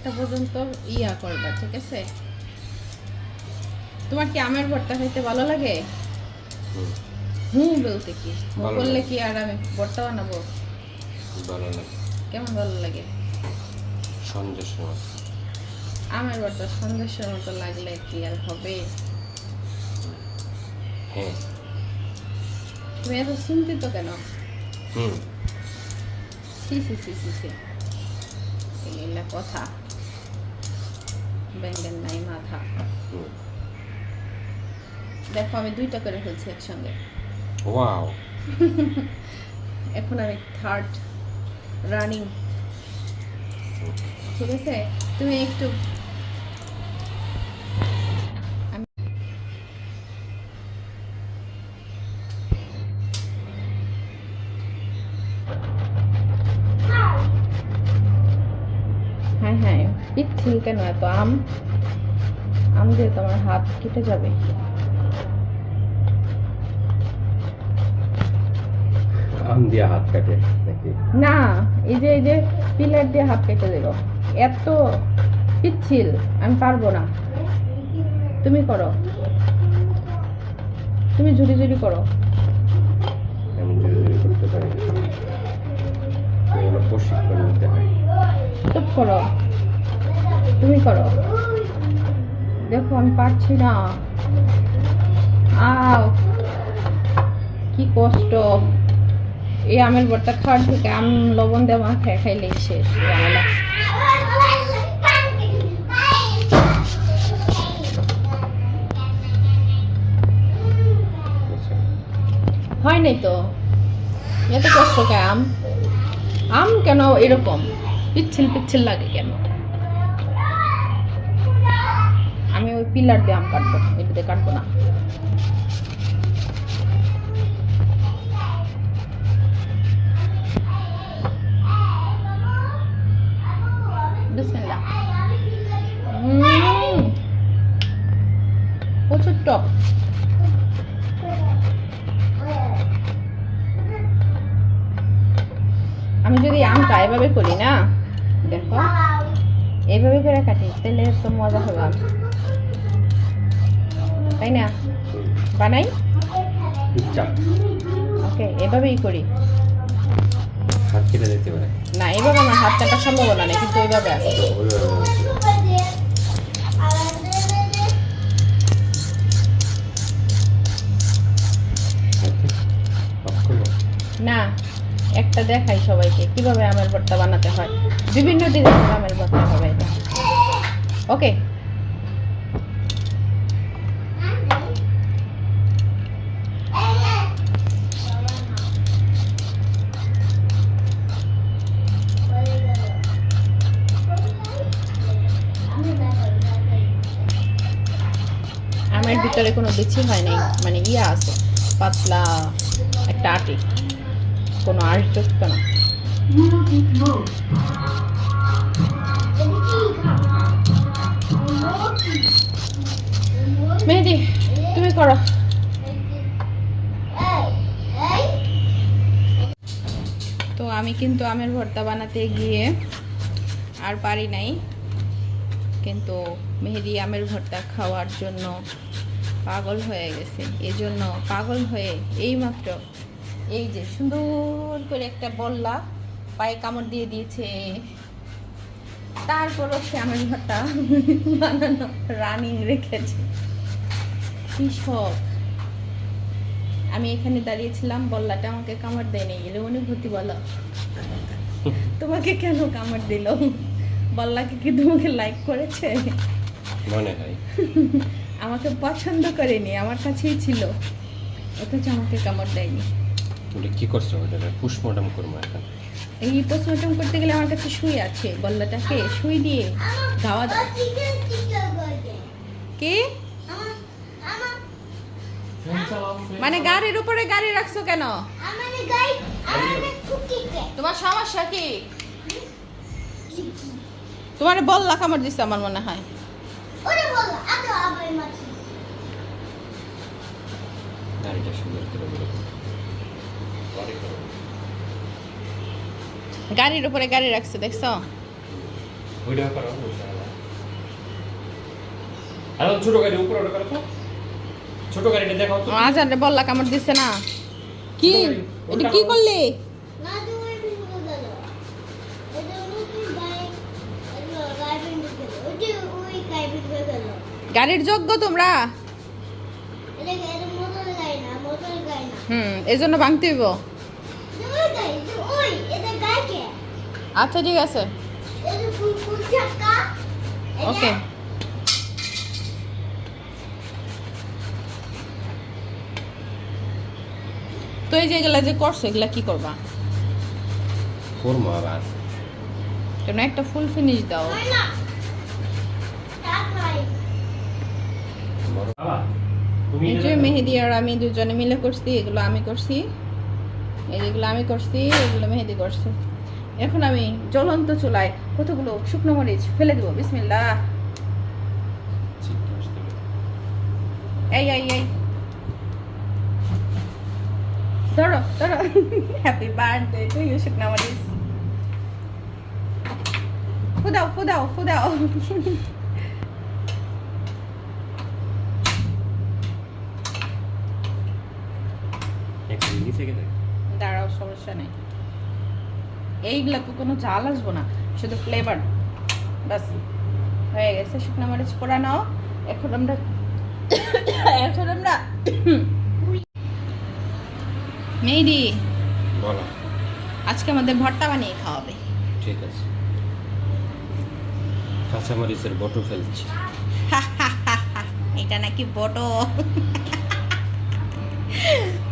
একটা পর্যন্ত ইয়া করবা ঠিক আছে? তোমার কি আমের ভর্তা খাইতে ভালো লাগে? হুম, বলতে কি? বললে কি আর আমি ভর্তা বানাবো? ভালো লাগে। কেমন ভালো লাগে? আমের ভর্তা সন্দেশের মতো লাগলে কি আর হবে? হ্যাঁ। তুমি এত চিন্তিত কেন? হুম। সি সি সি সি সি এগুলা কথা। ব্যাঙ্গের নাই মাথা। দেখো আমি দুইটা করে ফেলছি একসঙ্গে। ওয়াও। এখন আমি থার্ড রানিং ঠিক আছে? তুমি একটু পিচ্ছিল কেন এত আম আম দিয়ে তোমার হাত কেটে যাবে। আম দিয়ে হাত কাটে না এই যে এই যে পিলার দিয়ে হাত কেটে দিল এত পিচ্ছিল আমি পারব না। তুমি করো। তুমি ঝুড়ি ঝুড়ি করো। করতে পারি। প্রশিক্ষণ নিতে হয়। চুপ করো। তুমি করো। দেখো, আমি পারছি না। আও, কি কষ্ট। এই আমের ভর্তা খাওয়ার থেকে আম, লবণ দেওয়া মাথায় খাইলেই শেষ। হয় নাই তো? এত কষ্ট কে আম? আম কেন এরকম? পিচ্ছিল পিচ্ছিল লাগে কেন? পিলার দিয়ে আম কাটবো এটাতে কাটবো না। প্রচুর আমি যদি আমটা এভাবে করি না, দেখো এইভাবে করে কাটি, তাহলে তো মজা হবে। তাই না? বানাই? ওকে এভাবেই করি। হাত কেটে যেতে পারে। না এভাবে আমার হাত কাটা সম্ভাবনা নেই কিন্তু ওইভাবে আছে। না একটা দেখাই সবাইকে কীভাবে আমের ভর্তা বানাতে হয়। বিভিন্ন দিনের আমের ভর্তা হবে এটা। ওকে। আমের ভিতরে কোনো বিচি হয় নাই। মানে ইয়া আছে, পাতলা একটা আটি। কোনো আঁশযুক্ত না। মেহেদি, তুমি করো। তো আমি কিন্তু আমের ভর্তা বানাতে গিয়ে আর পারি নাই। কিন্তু মেহেদি আমের ভর্তা খাওয়ার জন্য পাগল হয়ে গেছে। এজন্য পাগল হয়ে এইমাত্র এই যে সুন্দর করে একটা বললা পায়ে কামড় দিয়ে দিয়েছে। তারপরও সে আমের ভর্তা বানানো রানিং রেখেছে। কৃষক আমি এখানে দাঁড়িয়েছিলাম, বল্লাটা আমাকে কামড় দেয়নি। এর অনুভূতি বলো। তোমাকে কেন কামড় দিল? বল্লাকে কি তোমাকে লাইক করেছে? মনে হয়। আমাকে পছন্দ করেনি আমার কাছেই ছিল। অথচ আমাকে কামড় দেয়নি। ওটা কি করছ ওটা পুষ্পমর্টম করব এখন। এই পোস্টমর্টম করতে গেলে আমার কাছে সুই আছে বল্লাটাকে সুই দিয়ে গাওয়া দাও কি? মানে গাড়ির উপরে গাড়ি রাখছো কেন? তোমার সমস্যা কি? তোমার বল্লা কামড় দিচ্ছে আমার মনে হয়। গাড়িটা সুন্দর করে বলে গাড়ির উপরে গাড়ি রাখছে দেখছ? ছোট গাড়ি উপরে ছোট গাড়িটা দেখাও তো। আজান রে বললা কামড় দিছে না। কি? এটা কি করলি? গাড়ির যোগ্য তোমরা? হুম এই জন্য ভাঙতে হইব। যে ওই গায়ে যে ওই এটা গায়ে কে? আচ্ছা ঠিক আছে। এটা ফুল ফুল চাকা। এটা- ওকে। তো এই যে এগুলা যে করছ এগুলা কি করবা? করব আবার কেন একটা ফুল ফিনিশ দাও হয় না তার নয় বড় বাবা তুমি এই যে মেহেদি আর আমি দুজনে মিলে করছি, এগুলো আমি করছি। এই যেগুলো আমি করছি, এগুলো মেহেদি করছে। এখন আমি জ্বলন্ত চুলায় কতগুলো শুকনো মরিচ ফেলে দেবো হবে। এই এই এই। ধরো ধরো। হ্যাপি বার্থডে টু ইউ শুকনো মরিচ। ফুদাও ফুদাও ফুদাও। নিচে গেলে দাঁড়াও সমস্যা নেই। এইগুলা তো কোনো জাল আসব না শুধু ফ্লেভার বাস হয়ে গেছে শুকনো মরিচ পোড়ানো এখন আমরা এখন আমরা মেহেদি। বলো। আজকে আমাদের ভর্তা বানিয়ে খাওয়াবে। ঠিক আছে। কাঁচামরিচের বটো ফেলছি। এটা নাকি বটো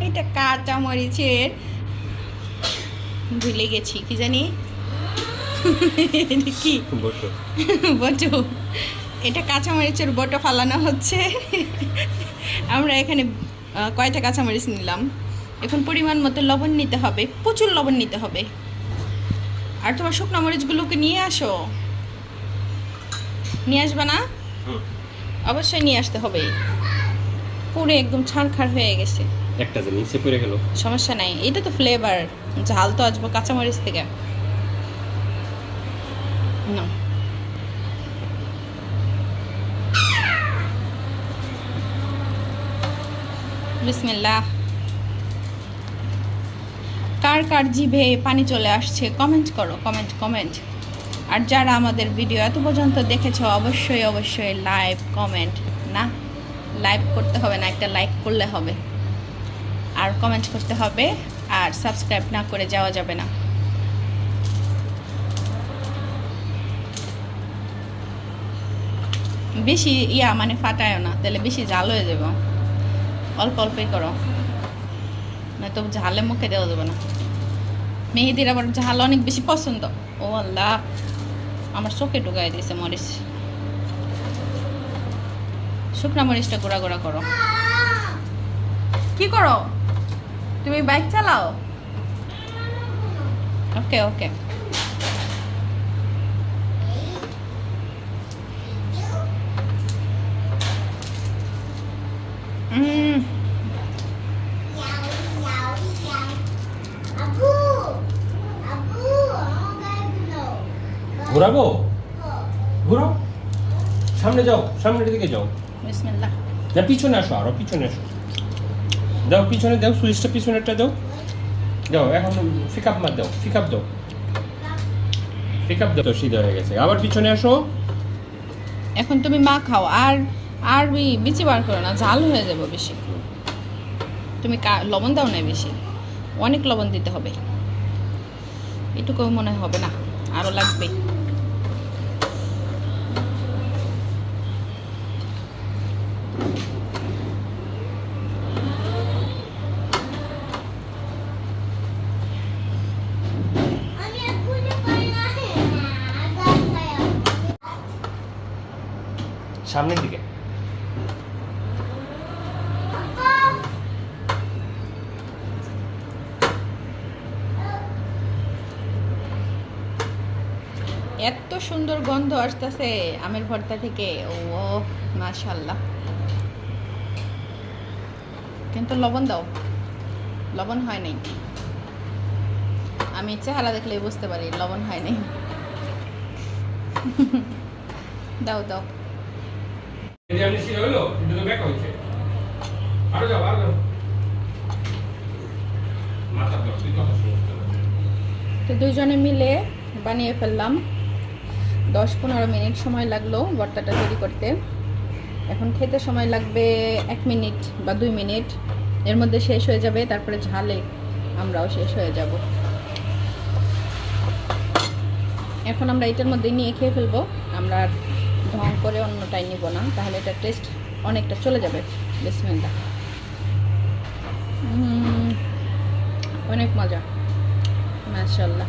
এটা কাঁচা মরিচের ভুলে গেছি কি জানি? কি? বটো। এটা কাঁচা মরিচের বটো ফালানো হচ্ছে। আমরা এখানে কয়টা কাঁচা মরিচ নিলাম? এখন পরিমাণ মতো লবণ নিতে হবে প্রচুর লবণ নিতে হবে। আর তোমার শুকনো মরিচগুলোকে নিয়ে আসো। নিয়ে আসবে না? অবশ্যই নিয়ে আসতে হবে। পুরো একদম ছাড়খাড় হয়ে গেছে। একটা যে নিচে পড়ে গেল। সমস্যা নাই। এটা তো ফ্লেভার ঝাল তো আসব কাঁচামরিচ থেকে। না বিসমিল্লাহ। কার কার জিভে পানি চলে আসছে কমেন্ট করো কমেন্ট কমেন্ট আর যারা আমাদের ভিডিও এত পর্যন্ত দেখেছ, অবশ্যই অবশ্যই লাইভ কমেন্ট না লাইভ করতে হবে না, একটা লাইক করলে হবে। আর কমেন্ট করতে হবে। আর সাবস্ক্রাইব না করে যাওয়া যাবে না। বেশি ইয়া মানে ফাটায় না, তাহলে বেশি ঝাল হয়ে যাব। অল্প অল্পই করো। না তো ঝালে মুখে দেওয়া যাবে না। মেহেদির আবার ঝাল অনেক বেশি পছন্দ। ও আল্লাহ, আমার চোখে ঢুকাই দিয়েছে মরিচ। শুকনা মরিচটা গোড়া গোড়া করো। কি করো? তুমি বাইক চালাও? ওকে ওকে দিলো ঘোরাবো? ঘুরো সামনে যাও সামনের দিকে যাও। বিসমিল্লাহ। না পিছনে আসো আরও পিছনে আসো। দাও পিছনে, দাও সুইচটা পিছনেরটা দাও। দাও, এখন পিক আপ মার দাও পিক আপ দাও। পিক আপ দাও সিধা হয়ে গেছে। আবার পিছনে আসো। এখন তুমি মা খাও, আর আর বি- বিচি বার করো না, ঝাল হয়ে যাবে বেশি। তুমি লবণ দাও না বেশি, অনেক লবণ দিতে হবে। এটুকু মনে হবে না আরও লাগবে আমি এখনই পারি না গাছ গায়ে সামনের দিকে। এত সুন্দর গন্ধ আসতেছে আমের ভর্তা থেকে। ও মাশাল্লাহ কিন্তু লবণ দাও। লবণ হয় নাই। আমি চেহারা দেখলে বুঝতে পারি, লবণ হয় নাই। দাও দাও। তো দুইজনে মিলে বানিয়ে ফেললাম। দশ পনেরো মিনিট সময় লাগল ভর্তাটা তৈরি করতে। এখন খেতে সময় লাগবে এক মিনিট বা দুই মিনিট। এর মধ্যে শেষ হয়ে যাবে, তারপরে ঝালে আমরাও শেষ হয়ে যাব। এখন আমরা এটার মধ্যে নিয়ে খেয়ে ফেলব। আমরা ঢং করে অন্যটাই নিব না তাহলে এটা টেস্ট অনেকটা চলে যাবে। উম, অনেক মজা। মাশাল্লাহ